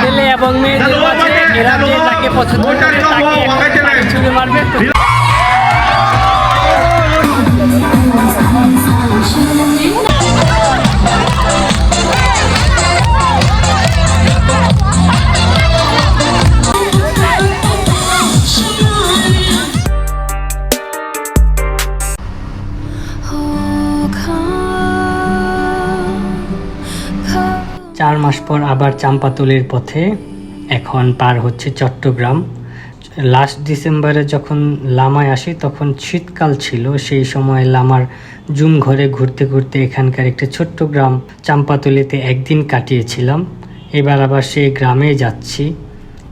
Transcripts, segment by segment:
ছেলে এবং মেয়েদের মাঝে এরা যে যাকে পছন্দ করে তাকে পানি মারবে তো চার মাস পর আবার চাম্পাতলির পথে এখন পার হচ্ছে চট্টগ্রাম। লাস্ট ডিসেম্বরে যখন লামায় আসি তখন শীতকাল ছিল, সেই সময় লামার জুম ঘরে ঘুরতে ঘুরতে এখানকার একটি ছোট্ট গ্রাম চাম্পাতলিতে একদিন কাটিয়েছিলাম। এবার আবার সেই গ্রামে যাচ্ছি।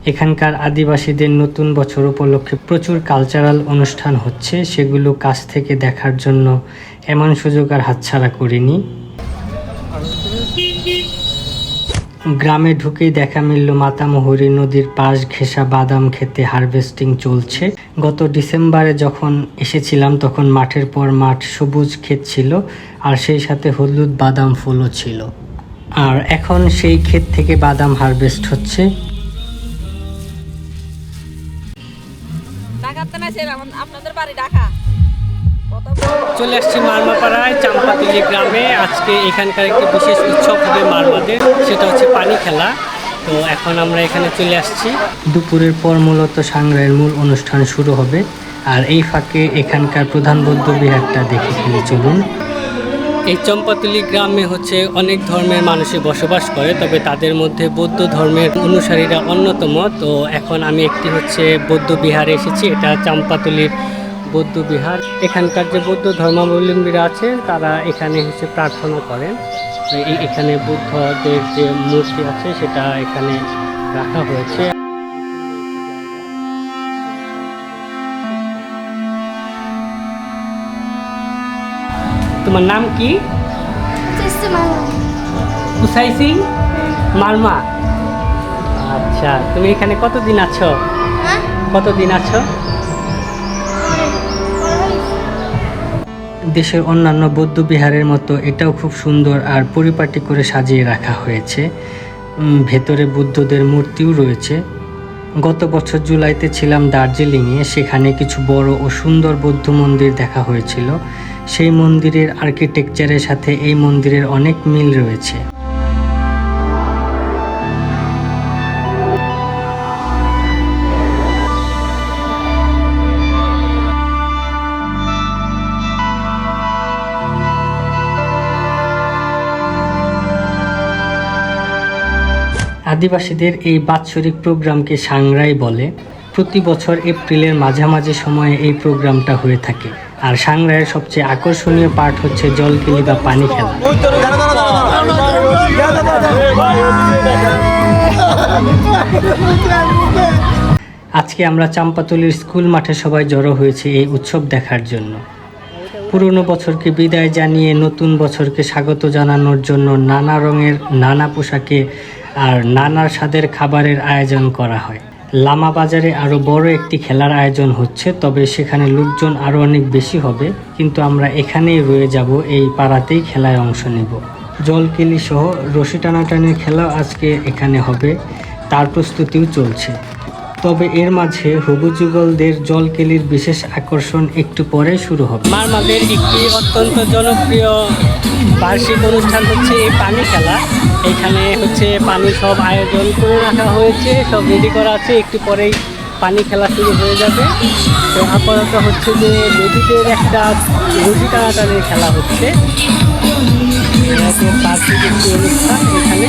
এখানকার আদিবাসীদের নতুন বছর উপলক্ষে প্রচুর কালচারাল অনুষ্ঠান হচ্ছে। সেগুলো কাছ থেকে দেখার জন্য এমন সুযোগ আর হাতছাড়া করিনি। গ্রামে ঢুকেই দেখা মিলল মাতামহুরী নদীর পাশ ঘেঁষা বাদাম খেতে হারভেস্টিং চলছে। গত ডিসেম্বরে যখন এসেছিলাম তখন মাঠের পর মাঠ সবুজ ক্ষেত ছিল আর সেই সাথে হলুদ বাদাম ফুলও ছিল। আর এখন সেই ক্ষেত থেকে বাদাম হারভেস্ট হচ্ছে। ঢাকাতে না সেরকম আপনাদের বাড়ি ঢাকা? চলে আসছি মারমাপাড়ায় চাম্পাতুলি গ্রামে। আজকে এখানকার একটি বিশেষ উৎসব হবে মারমাদের সেটা হচ্ছে খেলা। তো এখন আমরা এখানে চলে আসছি। দুপুরের পর মূলত সাংরাইয়ের মূল অনুষ্ঠান শুরু হবে। আর এই ফাঁকে এখানকার প্রধান বৌদ্ধ বিহারটা দেখে ফেলে চলুন। এই চম্পাতুলি গ্রামে হচ্ছে অনেক ধর্মের মানুষই বসবাস করে তবে তাদের মধ্যে বৌদ্ধ ধর্মের অনুসারীরা অন্যতম। তো এখন আমি একটি হচ্ছে বৌদ্ধ বিহারে এসেছি এটা চাম্পাতুলির বৌদ্ধ বিহার। এখানকার যে বৌদ্ধ ধর্মাবলম্বীরা আছে তারা এখানে হচ্ছে প্রার্থনা করেন। এখানে বুদ্ধদের যে মূর্তি আছে সেটা এখানে রাখা হয়েছে। তোমার নাম কি? কুসাই সিং মালমা আচ্ছা তুমি এখানে কতদিন আছো? কতদিন আছো? দেশের অন্যান্য বৌদ্ধ বিহারের মতো এটাও খুব সুন্দর আর পরিপাটি করে সাজিয়ে রাখা হয়েছে। ভেতরে বুদ্ধদের মূর্তিও রয়েছে। গত বছর জুলাইতে ছিলাম দার্জিলিংয়ে, সেখানে কিছু বড় ও সুন্দর বৌদ্ধ মন্দির দেখা হয়েছিল। সেই মন্দিরের আর্কিটেকচারের সাথে এই মন্দিরের অনেক মিল রয়েছে। আদিবাসীদের এই বাৎসরিক প্রোগ্রামকে সাংরাই বলে। প্রতি বছর এপ্রিলের মাঝামাঝি সময়ে এই প্রোগ্রামটা হয়ে থাকে। আর সাংরাইয়ের সবচেয়ে আকর্ষণীয় পার্ট হচ্ছে জলকেলি বা পানি খেলা। আজকে আমরা চাম্পাতলির স্কুল মাঠে সবাই জড়ো হয়েছে এই উৎসব দেখার জন্য। পুরনো বছরকে বিদায় জানিয়ে নতুন বছরকে স্বাগত জানানোর জন্য নানা রঙের নানা পোশাকে আর নানা স্বাদের খাবারের আয়োজন করা হয়। লামা বাজারে আরও বড় একটি খেলার আয়োজন হচ্ছে, তবে সেখানে লোকজন আরও অনেক বেশি হবে, কিন্তু আমরা এখানেই রয়ে যাব, এই পাড়াতেই খেলায় অংশ নেব। জলকেলি সহ রশি টানাটানির খেলা আজকে এখানে হবে, তার প্রস্তুতিও চলছে। তবে এর মাঝে হবুযুগলদের জলকেলির বিশেষ আকর্ষণ একটু পরে শুরু হবে। মারমাদের একটি অত্যন্ত জনপ্রিয় বার্ষিক অনুষ্ঠান হচ্ছে এই পানি খেলা। এখানে হচ্ছে পানি সব আয়োজন করে রাখা হয়েছে, সব রেডি করা আছে, একটু পরেই পানি খেলা শুরু হয়ে যাবে। তো আপাতত হচ্ছে যে নদীদের একটা রুটি টানাটানির খেলা হচ্ছে। বার্ষিক একটি অনুষ্ঠান এখানে।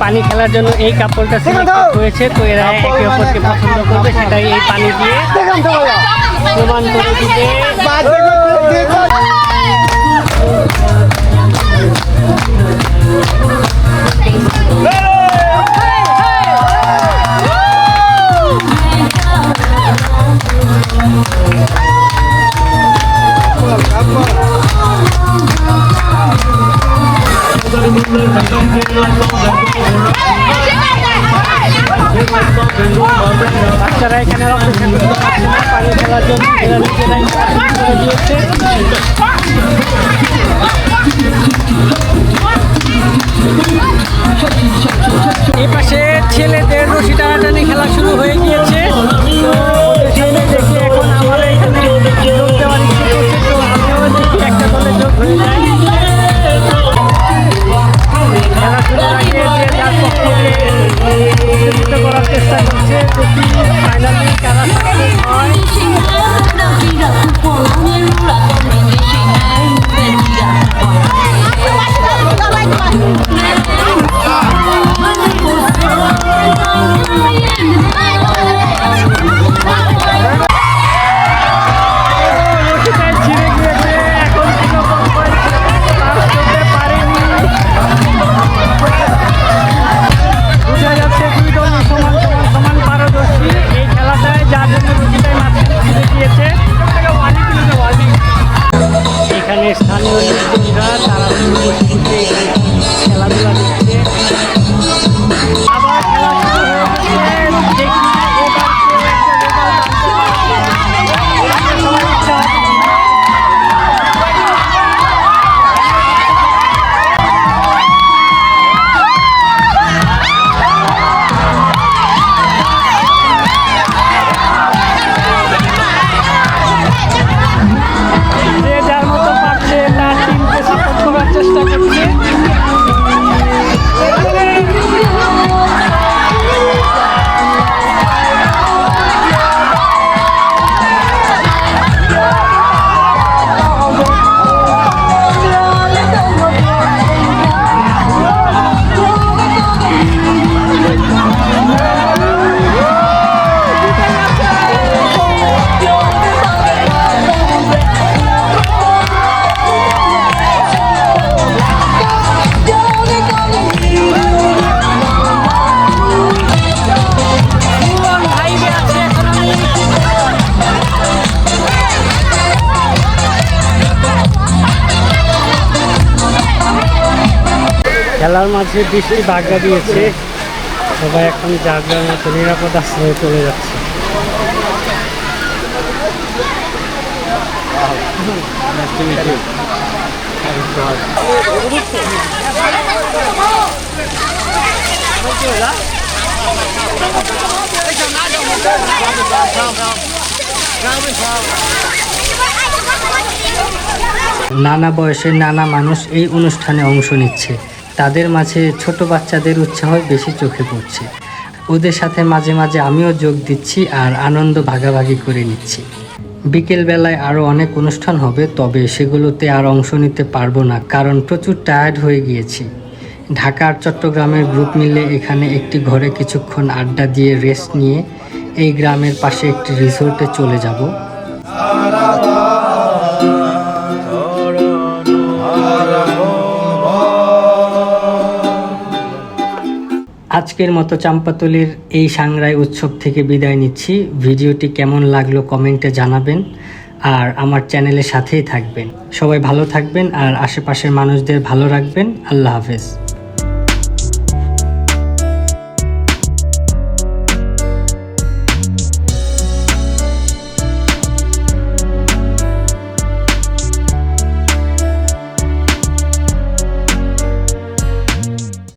পানি খেলার জন্য এই কাপড়টা সিলেক্ট হয়েছে তো এরা একে অপরকে পছন্দ করবে সেটাই এই পানি দিয়ে প্রমাণ করে দিবে। বাচ্চারা এখানে অপেক্ষা করতে পানি খেলার জন্য এই পাশে ছেলেদের রশি টানাটানি খেলা শুরু হয়ে গিয়েছে। খেলার মাঝে বৃষ্টি বাগড়া দিয়েছে। সবাই এখন যার মতো নিরাপদ আশ্রয়ে চলে যাচ্ছে। নানা বয়সের নানা মানুষ এই অনুষ্ঠানে অংশ নিচ্ছে। তাদের মাঝে ছোট বাচ্চাদের উৎসাহ বেশি চোখে পড়ছে। ওদের সাথে মাঝে মাঝে আমিও যোগ দিচ্ছি আর আনন্দ ভাগাভাগি করে নিচ্ছি। বিকেলবেলায় আরও অনেক অনুষ্ঠান হবে, তবে সেগুলোতে আর অংশ নিতে পারব না, কারণ প্রচুর টায়ার্ড হয়ে গিয়েছি। ঢাকার চট্টগ্রামের গ্রুপ মিলে এখানে একটি ঘরে কিছুক্ষণ আড্ডা দিয়ে রেস্ট নিয়ে এই গ্রামের পাশে একটি রিসোর্টে চলে যাব। আজকের মতো চাম্পাতলির এই সাংরাই উৎসব থেকে বিদায় নিচ্ছি। ভিডিওটি কেমন লাগল কমেন্টে জানাবেন আর আমার চ্যানেলের সাথেই থাকবেন। সবাই ভালো থাকবেন আর আশেপাশের মানুষদের ভালো রাখবেন। আল্লাহ হাফেজ।